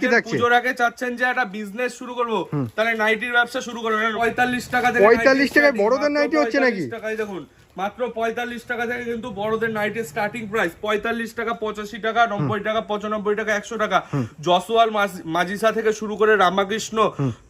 কি থাকছে? পুজোর আগে চাচ্ছেন যে একটা বিজনেস শুরু করব তাহলে নাইটির ব্যবসা শুরু পঁয়তাল্লিশ টাকা থেকে 45 টাকায় বড়দের মাত্র নাইটি হচ্ছে নাকি? 45 টাকায় দেখুন মাত্র পঁয়তাল্লিশ টাকা থেকে কিন্তু বড়দের নাইটের স্টার্টিং প্রাইস পঁয়তাল্লিশ টাকা পঁচাশি টাকা নব্বই টাকা পঁচানব্বই টাকা একশো টাকা। জসওয়াল মাজিসা থেকে শুরু করে রামাকৃষ্ণ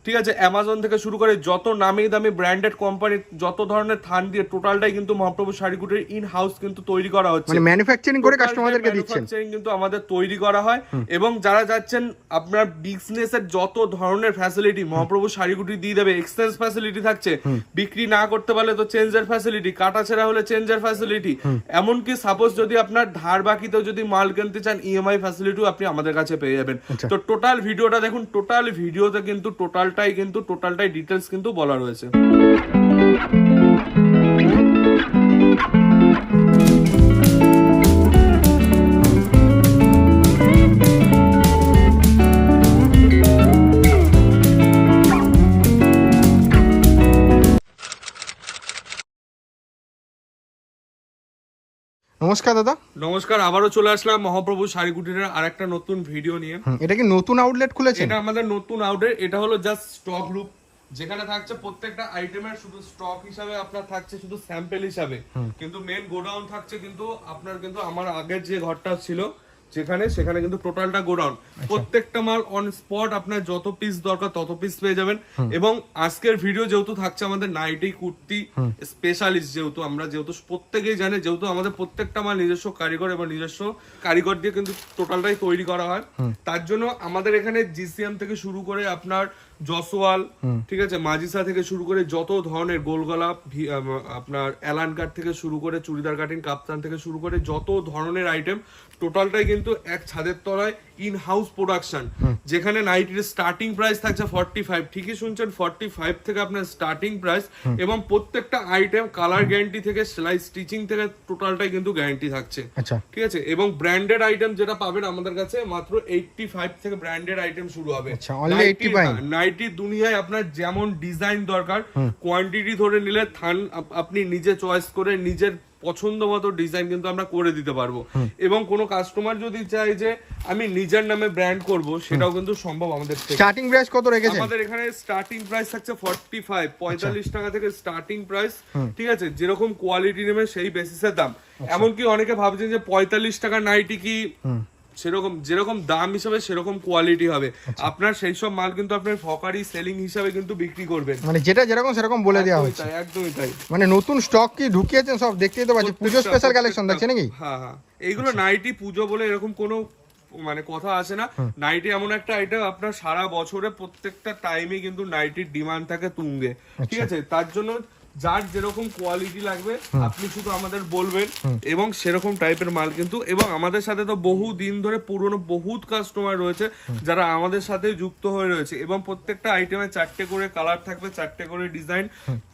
ঠিক আছে অ্যামাজন থেকে শুরু করে যত নামি দামি ব্র্যান্ডেড কোম্পানি যত ধরনের থান দিয়ে টোটালটাই কিন্তু মহাপ্রভু শাড়িগুটির ইন হাউস কিন্তু তৈরি করা হচ্ছে। মানে ম্যানুফ্যাকচারিং করে কাস্টমারদেরকে দিচ্ছেন। কিন্তু আমাদের তৈরি করা হয়। এবং যারা যাচ্ছেন আপনার বিজনেসের যত ধরনের ফ্যাসিলিটি মহাপ্রভু শাড়িগুটি দিয়ে দেবে এক্সচেঞ্জ ফ্যাসিলিটি থাকছে। বিক্রি না করতে পারলে তো চেঞ্জের ফ্যাসিলিটি কাটা ছেঁড়া হলে চেঞ্জের ফ্যাসিলিটি এমনকি সাপোজ যদি আপনার ধার বাকিতেও যদি মাল কিনতে চান E ইএমআই ফ্যাসিলিটিও আপনি আমাদের কাছে পেয়ে যাবেন। আচ্ছা। তো টোটাল ভিডিওটা দেখুন টোটাল ভিডিওতে কিন্তু টোটালটাই কিন্তু টোটালটাই ডিটেলস কিন্তু বলা রয়েছে। নমস্কার দাদা। নমস্কার আবারও চলে আসলাম মহাপ্রভু শাড়িগুটির আর একটা নতুন ভিডিও নিয়ে। এটা কি নতুন আউটলেট খুলেছে এটা আমাদের নতুন আউটলেট এটা হলো জাস্ট স্টক গ্রুপ যেখানে থাকছে প্রত্যেকটা আইটেমের শুধু স্টক হিসাবে আপনার থাকছে শুধু স্যাম্পেল হিসাবে। কিন্তু মেন গোডাউন থাকছে কিন্তু আপনার কিন্তু আমার আগের যে ঘরটা ছিল যেখানে সেখানে কিন্তু টোটালটা গোডাউন প্রত্যেকটা মাল অন স্পট আপনার যত পিস দরকার তত পিস পেয়ে যাবেন। এবং আজকের ভিডিও যেহেতু থাকছে আমাদের নাইটি কুর্তি স্পেশালিস্ট যেহেতু আমরা যেহেতু প্রত্যেকেই জানে যেহেতু আমাদের প্রত্যেকটা মাল নিজস্ব কারিগর এবং নিজস্ব কারিগর দিয়ে কিন্তু টোটালটাই তৈরি করা হয়। তার জন্য আমাদের এখানে জিসিএম থেকে শুরু করে আপনার জসওয়াল ঠিক আছে মাজিসা থেকে শুরু করে যত ধরনের গোলগলা আপনার অ্যালান কাট থেকে শুরু করে চুড়িদার কাটিং কাপ্তান থেকে শুরু করে যত ধরনের আইটেম টোটালটাই কিন্তু এক ছাদের তলায় ইন হাউস প্রোডাকশন যেখানে নাইটির স্টার্টিং প্রাইস থাকছে ফর্টি ফাইভ ঠিকই শুনছেন ফর্টি ফাইভ থেকে আপনার স্টার্টিং প্রাইস এবং প্রত্যেকটা আইটেম কালার গ্যারান্টি থেকে সেলাই স্টিচিং থেকে টোটালটাই কিন্তু গ্যারান্টি থাকছে। আচ্ছা। ঠিক আছে? এবং ব্র্যান্ডেড আইটেম যেটা পাবেন আমাদের কাছে মাত্র এইটটি ফাইভ থেকে ব্র্যান্ডেড আইটেম শুরু হবে। আচ্ছা, only 85? নাইটি দুনিয়ায় আপনার যেমন ডিজাইন দরকার কোয়ান্টিটি ধরে নিলে থান আপ- আপনি নিজে চয়েস করে নিজের পছন্দ মতো ডিজাইন কিন্তু আমরা করে দিতে পারব। এবং কোনো কাস্টমার যদি চায় যে আমি নিজের নামে ব্র্যান্ড করব সেটাও কিন্তু সম্ভব আমাদের থেকে। স্টার্টিং প্রাইস কত রেখেছে আমাদের এখানে স্টার্টিং প্রাইস থাকছে ফর্টি ফাইভ পঁয়তাল্লিশ টাকা থেকে স্টার্টিং প্রাইস ঠিক আছে? যেরকম কোয়ালিটি নেবে সেই বেসিসের দাম। এমনকি অনেকে ভাবছেন যে পঁয়তাল্লিশ টাকা নাইটি কি সেরকম যেরকম দাম হিসাবে সেরকম কোয়ালিটি হবে। আপনার সেই সব মাল কিন্তু আপনার ফকারি সেলিং হিসাবে কিন্তু বিক্রি করবেন। মানে যেটা যেরকম সেরকম বলে দেওয়া তাই, একদমই তাই। মানে নতুন স্টক কি ঢুকিয়েছেন সব দেখতেই তো পাচ্ছি। পুজো স্পেশাল কালেকশন থাকছে নাকি? হ্যাঁ হ্যাঁ। এইগুলো নাইটি পুজো বলে এরকম কোনো মানে কথা আসে না। নাইটি এমন একটা আইটেম আপনার সারা বছরে প্রত্যেকটা টাইমে কিন্তু নাইটির ডিমান্ড থাকে তুঙ্গে। ঠিক আছে? তার জন্য যার যেরকম কোয়ালিটি লাগবে আপনি শুধু আমাদের বলবেন এবং সেরকম টাইপের মাল কিন্তু এবং আমাদের সাথে তো বহু দিন ধরে পুরনো বহুত কাস্টমার রয়েছে যারা আমাদের সাথে যুক্ত হয়ে রয়েছে এবং প্রত্যেকটা আইটেমে চারটে করে কালার থাকবে চারটে করে ডিজাইন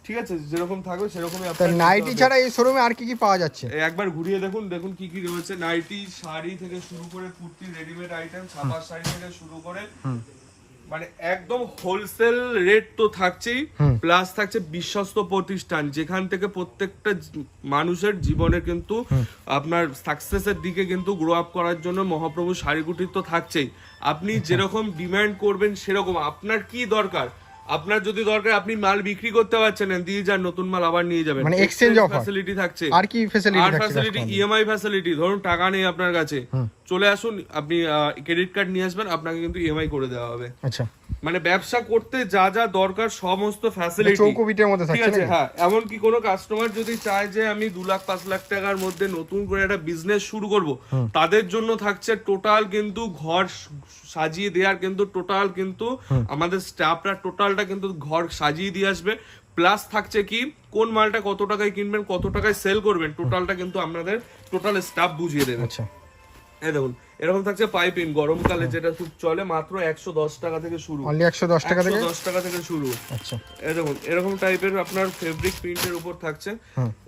ঠিক আছে? যেরকম থাকবে সেরকমই আপনার নাইটি ছাড়া এই শোরুমে আর কি কি পাওয়া যাচ্ছে? একবার ঘুরিয়ে দেখুন দেখুন কি কি রয়েছে। নাইটি শাড়ি থেকে শুরু করে কুর্তি রেডিমেড আইটেম ছাপার শাড়ি থেকে শুরু করে মানে একদম হোলসেল রেট তো থাকছেই প্লাস থাকছে বিশ্বস্ত প্রতিষ্ঠান যেখান থেকে প্রত্যেকটা মানুষের জীবনে কিন্তু আপনার সাকসেসের দিকে কিন্তু গ্রো আপ করার জন্য মহাপ্রভু শাড়িগুটির তো থাকছেই। আপনি যেরকম ডিমান্ড করবেন সেরকম আপনার কি দরকার? আপনার যদি দরকার আপনি মাল বিক্রি করতে পারছেন দিয়ে যান নতুন মাল আবার নিয়ে যাবেন। মানে এক্সচেঞ্জ অফার ফ্যাসিলিটি থাকছে। আর কি ফ্যাসিলিটি আর ফ্যাসিলিটি ইএমআই ফ্যাসিলিটি ধরুন টাকা নেই আপনার কাছে। চলে আসুন আপনি ক্রেডিট কার্ড নিয়ে আসবেন আপনাকে কিন্তু ইএমআই করে দেওয়া হবে। আচ্ছা। মানে ব্যবসা করতে যা যা দরকার সমস্ত ফ্যাসিলিটি চৌকোবিটের মধ্যে ঠিক আছে? হ্যাঁ এমনকি কোনো কাস্টমার যদি চায় যে আমি দু লাখ পাঁচ লাখ টাকার মধ্যে নতুন করে একটা বিজনেস শুরু করব তাদের জন্য থাকছে টোটাল কিন্তু ঘর সাজিয়ে দেওয়ার কিন্তু টোটাল কিন্তু আমাদের স্টাফরা টোটালটা কিন্তু ঘর সাজিয়ে দিয়ে আসবে। প্লাস থাকছে কি কোন মালটা কত টাকায় কিনবেন কত টাকায় সেল করবেন টোটালটা কিন্তু আপনাদের টোটাল স্টাফ বুঝিয়ে দেবে। আচ্ছা। এই দেখুন এরকম থাকছে পাইপিং গরমকালে যেটা খুব চলে মাত্র একশো দশ টাকা থেকে শুরু। অনলি একশো দশ টাকা থেকে? দশ টাকা থেকে শুরু। আচ্ছা। দেখুন এরকম টাইপের আপনার ফেব্রিক প্রিন্টের উপর থাকছে।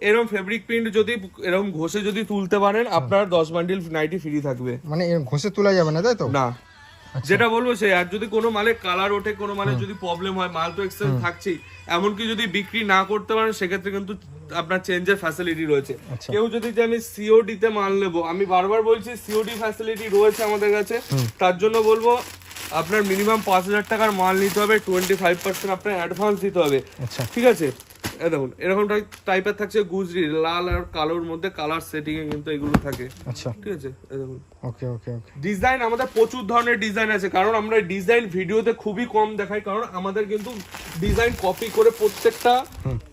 এরকম ফেব্রিক প্রিন্ট যদি এরকম ঘষে যদি তুলতে পারেন আপনার দশ বান্ডিল নাইটি ফ্রি থাকবে। মানে ঘষে তোলা যাবে না তাই তো? না। যেটা বলব সে আর যদি কোনো মালে কালার ওঠে কোনো মালে যদি প্রবলেম হয় মাল তো এক্সচেঞ্জ থাকছেই। এমনকি যদি বিক্রি না করতে পারেন সেক্ষেত্রে কিন্তু আপনার চেঞ্জের ফ্যাসিলিটি রয়েছে। আচ্ছা। কেউ যদি যে আমি সিওডি তে মাল নেব আমি বারবার বলছি সিওডি ফ্যাসিলিটি রয়েছে আমাদের কাছে। তার জন্য বলব আপনার মিনিমাম পাঁচ হাজার টাকার মাল নিতে হবে টোয়েন্টি ফাইভ পার্সেন্ট আপনার অ্যাডভান্স দিতে হবে। আচ্ছা। ঠিক আছে? এ দেখুন এরকম টাইপের থাকছে গুজরি লাল আর কালোর মধ্যে কালার সেটিং এ কিন্তু এগুলো থাকে। আচ্ছা। ঠিক আছে? এ দেখুন। ওকে ওকে ওকে ডিজাইন আমাদের প্রচুর ধরনের ডিজাইন আছে কারণ আমরা ডিজাইন ভিডিওতে খুবই কম দেখাই কারণ আমাদের কিন্তু ডিজাইন কপি করে প্রত্যেকটা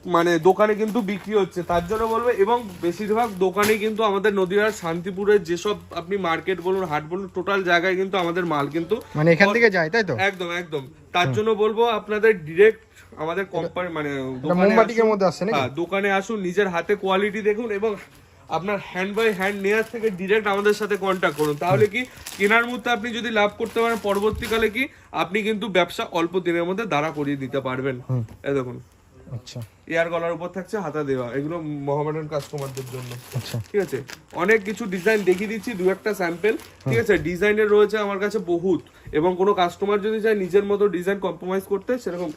মানে দোকানে কিন্তু বিক্রি হচ্ছে। তার জন্য বলব এবং বেশিরভাগ দোকানে কিন্তু আমাদের নদীয়ার শান্তিপুরের যেসব আপনি মার্কেট বলুন হাট বলুন টোটাল জায়গায় কিন্তু আমাদের মাল কিন্তু মানে এখান থেকে যায় তাই তো? একদম একদম। তার জন্য বলব আপনাদের ডিরেক্ট আমাদের কোম্পানি মানে মোমবাটিকের মধ্যে আসছে নাকি? হ্যাঁ দোকানে আসুন নিজের হাতে কোয়ালিটি দেখুন এবং আপনার হ্যান্ড বাই হ্যান্ড নেওয়ার থেকে ডিরেক্ট আমাদের সাথে কন্ট্যাক্ট করুন। তাহলে কি কেনার মধ্যে আপনি যদি লাভ করতে পারেন পরবর্তীকালে কি আপনি কিন্তু ব্যবসা অল্প দিনের মধ্যে দাঁড়া করিয়ে দিতে পারবেন। এই দেখুন। আচ্ছা। এয়ার গলার উপর থাকছে হাতা দেওয়া এগুলো মহামেডান কাস্টমারদের জন্য। আচ্ছা। ঠিক আছে? অনেক কিছু ডিজাইন দেখিয়ে দিচ্ছি দু একটা স্যাম্পল ঠিক আছে? ডিজাইনের রয়েছে আমার কাছে বহুত। এবং কোনো কাস্টমার যদি চায় নিজের মতো ডিজাইন কম্প্রোমাইজ করতে সেরকম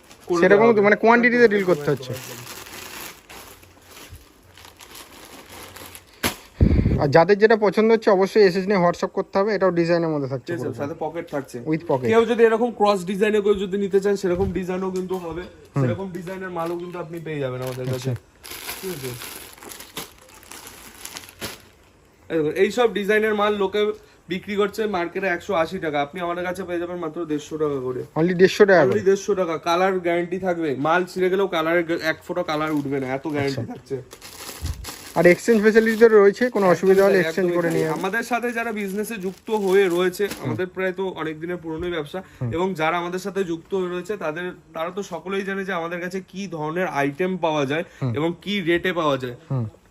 সেরকম মানে কোয়ান্টিটিতে ডিল করতে হচ্ছে। আর যাদের যেটা পছন্দ হচ্ছে অবশ্যই এসএস নিয়ে হোয়াটসঅ্যাপ করতে হবে এটাও ডিজাইনের মধ্যে থাকছে সাথে পকেট থাকছে। উইথ পকেট কেউ যদি এরকম ক্রস ডিজাইনে কেউ যদি নিতে চান সেরকম ডিজাইনও কিন্তু হবে। সেরকম ডিজাইনের মালও কিন্তু আপনি পেয়ে যাবেন আমাদের কাছে। ঠিক আছে। এইসব ডিজাইনের মাল লোকে বিক্রি করছে মার্কেটে একশো আশি টাকা। আপনি আমাদের কাছে পেয়ে যাবেন মাত্র দেড়শো টাকা করে। অনলি দেড়শো টাকা অনলি দেড়শো টাকা। কালার গ্যারান্টি থাকবে। মাল ছিঁড়ে গেলেও কালারের এক ফোঁটা কালার উঠবে না। এত গ্যারান্টি থাকছে। আর এক্সচেঞ্জ ফেসিলিটি রয়েছে? কোনো অসুবিধা হলে এক্সচেঞ্জ করে নিয়ে আমাদের সাথে যারা বিজনেসে যুক্ত হয়ে রয়েছে আমাদের প্রায় তো অনেক দিনের পুরনোই ব্যবসা। এবং যারা আমাদের সাথে যুক্ত হয়ে রয়েছে তাদের তারা তো সকলেই জানে যে আমাদের কাছে কি ধরনের আইটেম পাওয়া যায় এবং কি রেটে পাওয়া যায়।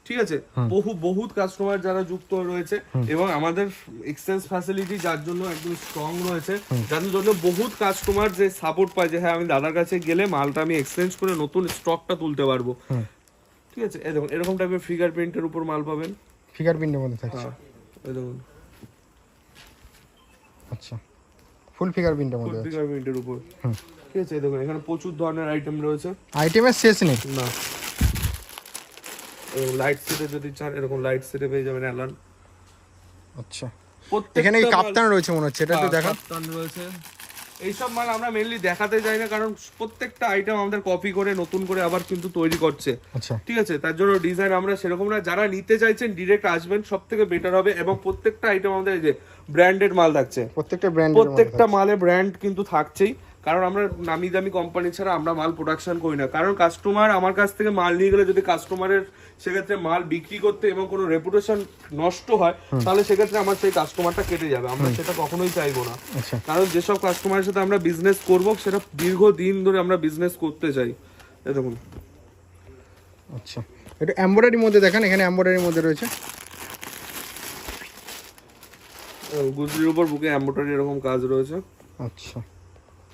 ঠিক আছে? বহু বহুত কাস্টমার যারা যুক্ত রয়েছে এবং আমাদের এক্সচেঞ্জ ফ্যাসিলিটি যার জন্য একদম স্ট্রং রয়েছে। যার জন্য বহুত কাস্টমার যে সাপোর্ট পায় যে হ্যাঁ আমি দাদার কাছে গেলে মালটা আমি এক্সচেঞ্জ করে নতুন স্টকটা তুলতে পারব। ঠিক আছে? এই দেখুন এরকম টাইপের ফিগার প্রিন্টের উপর মাল পাবেন। ফিগার প্রিন্টের মধ্যে থাকছে। হ্যাঁ এই দেখুন। আচ্ছা। ফুল ফিগার প্রিন্টের মধ্যে ফিগার প্রিন্টের উপর। ঠিক আছে? দেখুন এখানে প্রচুর ধরনের আইটেম রয়েছে। আইটেমের শেষ নেই। না। লাইট সেটে যদি চান এরকম লাইট সেটে পেয়ে যাবেন অ্যালান আচ্ছা। এখানে এই কাপ্তান রয়েছে মনে হচ্ছে? এটা একটু হ্যাঁ, দেখা কাপ্তান রয়েছে। এইসব মাল আমরা মেনলি দেখাতে যাই না কারণ প্রত্যেকটা আইটেম আমাদের কপি করে নতুন করে আবার কিন্তু তৈরি করছে। আচ্ছা। ঠিক আছে তার জন্য ডিজাইন আমরা সেরকম না। যারা নিতে চাইছেন ডিরেক্ট আসবেন সব থেকে বেটার হবে। এবং প্রত্যেকটা আইটেম আমাদের এই যে ব্র্যান্ডেড মাল থাকছে। প্রত্যেকটা ব্র্যান্ড প্রত্যেকটা মালে ব্র্যান্ড কিন্তু থাকছেই। কারণ আমরা নামি দামি কোম্পানি ছাড়া আমরা মাল প্রোডাকশন করি না। কারণ কাস্টমার আমার কাছ থেকে মাল নিয়ে গেলে যদি কাস্টমারের সেক্ষেত্রে মাল বিক্রি করতে এবং কোনো রেপুটেশন নষ্ট হয় তাহলে সেক্ষেত্রে আমার সেই কাস্টমারটা কেটে যাবে। আমরা সেটা কখনোই চাইব না। আচ্ছা। কারণ যেসব কাস্টমারের সাথে আমরা বিজনেস করব সেটা দীর্ঘ দিন ধরে আমরা বিজনেস করতে চাই। দেখুন। আচ্ছা। একটু এমব্রয়ডারির মধ্যে দেখেন এখানে এমব্রয়ডারির মধ্যে রয়েছে। গুজরির উপর বুকে এম্বোটারি এরকম কাজ রয়েছে। আচ্ছা।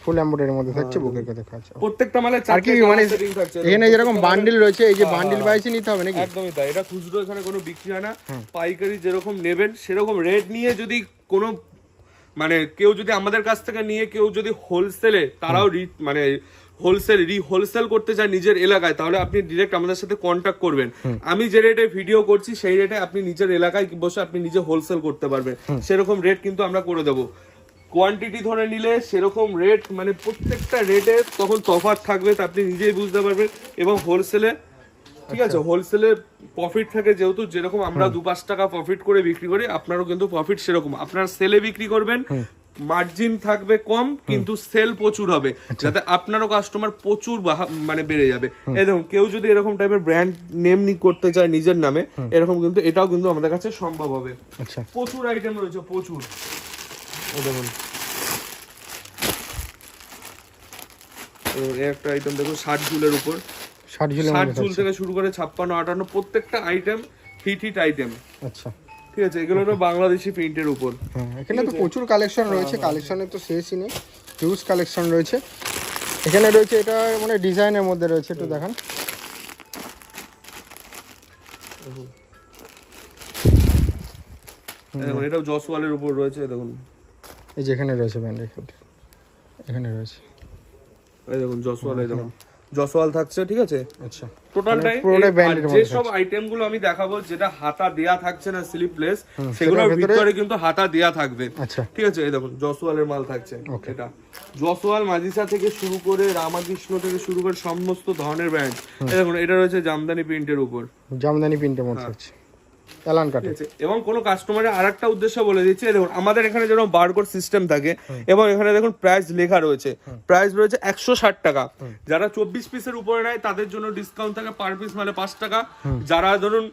ফুল এমব্রয়ডারির মধ্যে থাকছে বুকের কথা কাজ প্রত্যেকটা মালে আর কি মানে এখানে যেরকম বান্ডিল রয়েছে এই যে বান্ডিল বাইসে নিতে হবে নাকি? একদমই তাই। এটা খুচরো এখানে কোনো বিক্রি হয় না। পাইকারি যেরকম নেবেন সেরকম রেট নিয়ে যদি কোনো মানে কেউ যদি আমাদের কাছ থেকে নিয়ে কেউ যদি হোলসেলে তারাও মানে হোলসেল রি হোলসেল করতে চায় নিজের এলাকায় তাহলে আপনি ডিরেক্ট আমাদের সাথে কন্ট্যাক্ট করবেন। আমি যে রেটে ভিডিও করছি সেই রেটে আপনি নিজের এলাকায় বসে আপনি নিজে হোলসেল করতে পারবেন। সেরকম রেট কিন্তু আমরা করে দেবো। কোয়ান্টিটি ধরে নিলে সেরকম রেট মানে প্রত্যেকটা রেটে তখন তফাৎ থাকবে তা আপনি নিজেই বুঝতে পারবেন। এবং হোলসেলে ঠিক আছে হোলসেলে প্রফিট থাকে যেহেতু যেরকম আমরা দু পাঁচ টাকা প্রফিট করে বিক্রি করি আপনারও কিন্তু প্রফিট সেরকম। আপনার সেলে বিক্রি করবেন মার্জিন থাকবে কম কিন্তু সেল প্রচুর হবে যাতে আপনারও কাস্টমার প্রচুর মানে বেড়ে যাবে। দেখুন কেউ যদি এরকম টাইপের ব্র্যান্ড নেম নি করতে চায় নিজের নামে এরকম কিন্তু এটাও কিন্তু আমাদের কাছে সম্ভব হবে। আচ্ছা। প্রচুর আইটেম রয়েছে প্রচুর। দেখুন এই একটা আইটেম দেখুন ষাট ঝুলের উপর। ষাট ষাট ঝুল থেকে শুরু করে ছাপ্পান্ন আটান্ন প্রত্যেকটা আইটেম হিট হিট আইটেম আচ্ছা। ঠিক আছে এগুলো হলো বাংলাদেশি প্রিন্টের উপর। হ্যাঁ এখানে তো প্রচুর কালেকশন রয়েছে কালেকশনের তো শেষই নেই হিউজ কালেকশন রয়েছে। এখানে রয়েছে এটা মানে ডিজাইনের মধ্যে রয়েছে একটু দেখুন। এটাও জসওয়ালের উপর রয়েছে দেখুন। এই রয়েছে এখানে এখানে রয়েছে। এই দেখুন জসওয়াল এই দেখুন। জসওয়াল থাকছে ঠিক আছে? আচ্ছা। টোটালটাই branded যে সব আইটেমগুলো আমি দেখাবো যেটা হাতা দেয়া থাকছে না স্লিপলেস সেগুলোর ভিতরে কিন্তু হাতা দেয়া থাকবে। আচ্ছা। ঠিক আছে এই দেখুন জসওয়ালের মাল থাকছে এটা। জসওয়াল মাজিসা থেকে শুরু করে রামাকৃষ্ণ থেকে শুরু করে সমস্ত ধরনের ব্র্যান্ড এই দেখুন এটা রয়েছে জামদানি প্রিন্টের উপর। জামদানি প্রিন্টের মধ্যে হ্যাঁ। কাটে। এবং কোনো কাস্টমারের আরেকটা উদ্দেশ্য বলে দিচ্ছি দেখুন আমাদের এখানে যেরকম বারকোড সিস্টেম থাকে এবং এখানে দেখুন প্রাইস লেখা রয়েছে। প্রাইস রয়েছে একশো ষাট টাকা। যারা চব্বিশ পিসের উপরে নেয় তাদের জন্য ডিসকাউন্ট থাকে পার পিস মানে পাঁচ টাকা। যারা ধরুন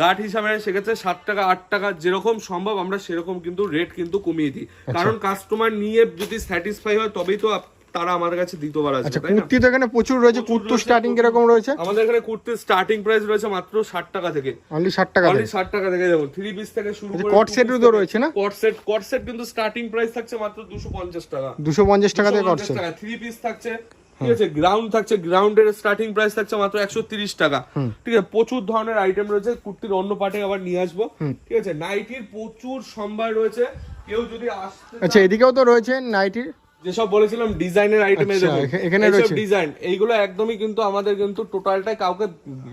গার্ড হিসাবে সেক্ষেত্রে সাত টাকা আট টাকা যেরকম সম্ভব আমরা সেরকম কিন্তু রেট কিন্তু কমিয়ে দিই। কারণ কাস্টমার নিয়ে যদি স্যাটিসফাই হয় তবেই তো তারা আমাদের কাছে দ্বিতীয়বার আসবে আচ্ছা তাই না? কুর্তি তো এখানে প্রচুর রয়েছে কুর্তো স্টার্টিং কীরকম রয়েছে? আমাদের এখানে কুর্তির স্টার্টিং প্রাইস রয়েছে মাত্র ষাট টাকা থেকে। অনলি ষাট টাকা অনলি ষাট টাকা থেকে দেখুন থ্রি পিস থেকে শুরু করে কট সেটও তো রয়েছে না? কট সেট কট সেট কিন্তু স্টার্টিং প্রাইস থাকছে মাত্র দুশো পঞ্চাশ টাকা। দুশো পঞ্চাশ টাকা থেকে কট সেট থ্রি পিস থাকছে ঠিক আছে গ্রাউন্ড থাকছে গ্রাউন্ডের স্টার্টিং প্রাইস থাকছে মাত্র একশো তিরিশ টাকা। ঠিক আছে প্রচুর ধরনের আইটেম রয়েছে কুর্তির অন্য পার্টে আবার নিয়ে আসব। ঠিক আছে নাইটির প্রচুর সম্ভার রয়েছে কেউ যদি আসতে আচ্ছা এদিকেও তো রয়েছে নাইটির যেসব বলেছিলাম ডিজাইনের আইটেম আচ্ছা, এখানে রয়েছে। ডিজাইন এইগুলো একদমই কিন্তু আমাদের কিন্তু টোটালটাই কাউকে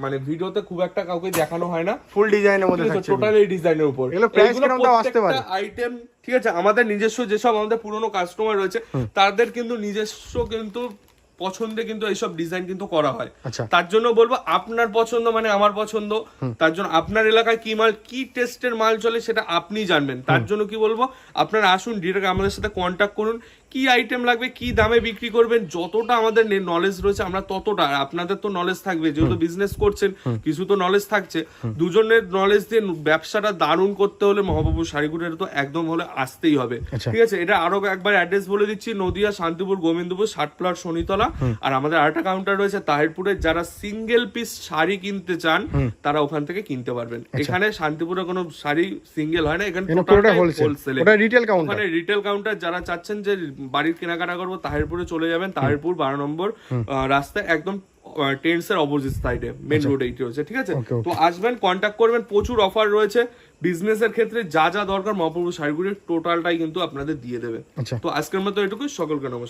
মানে ভিডিওতে খুব একটা কাউকে দেখানো হয় না। ফুল ডিজাইনের মধ্যে থাকছে টোটাল এই ডিজাইনের উপর। এগুলো price কীরকম দাম আসতে পারে? আইটেম ঠিক আছে আমাদের নিজস্ব যেসব আমাদের পুরনো কাস্টমার রয়েছে তাদের কিন্তু নিজস্ব কিন্তু পছন্দে কিন্তু এইসব ডিজাইন কিন্তু করা হয়। আচ্ছা। তার জন্য বলব আপনার পছন্দ মানে আমার পছন্দ তার জন্য আপনার এলাকায় কি মাল কি টেস্টের মাল চলে সেটা আপনি জানবেন। তার জন্য কি বলব আপনারা আসুন ডিরেক্ট আমাদের সাথে কন্ট্যাক্ট করুন কি আইটেম লাগবে কি দামে বিক্রি করবেন যতটা আমাদের নলেজ রয়েছে আমরা ততটা আর আপনাদের তো নলেজ থাকবে যেহেতু বিজনেস করছেন কিছু তো নলেজ থাকছে। দুজনের নলেজ দিয়ে ব্যবসাটা দারুণ করতে হলে মহাবাবু শাড়িগুড়ের তো একদম হলে আসতেই হবে। আচ্ছা। ঠিক আছে এটা আরও একবার অ্যাড্রেস বলে দিচ্ছি নদিয়া শান্তিপুর গোবিন্দপুর ষাট প্লাট শনিতলা। আর আমাদের আরেকটা কাউন্টার রয়েছে তাহিরপুরে যারা সিঙ্গেল পিস শাড়ি কিনতে চান তারা ওখান থেকে কিনতে পারবেন। এখানে শান্তিপুরে কোনো শাড়ি সিঙ্গেল হয় না এখানে হোলসেল কাউন্টার রিটেল কাউন্টার যারা চাচ্ছেন যে বাড়ির কেনাকাটা করব তাহিরপুরে চলে যাবেন তাহিরপুর বারো নম্বর রাস্তায় একদম টেন্স এর অপোজিট সাইডে মেন রোড এইটি রয়েছে ঠিক আছে. তো আসবেন কন্ট্যাক্ট করবেন প্রচুর অফার রয়েছে। বিজনেসের ক্ষেত্রে যা যা দরকার মহাপ্রভু শাড়িগুলির টোটালটাই কিন্তু আপনাদের দিয়ে দেবে। আচ্ছা। তো আজকের মতো এটুকুই সকলকে নমস্কার।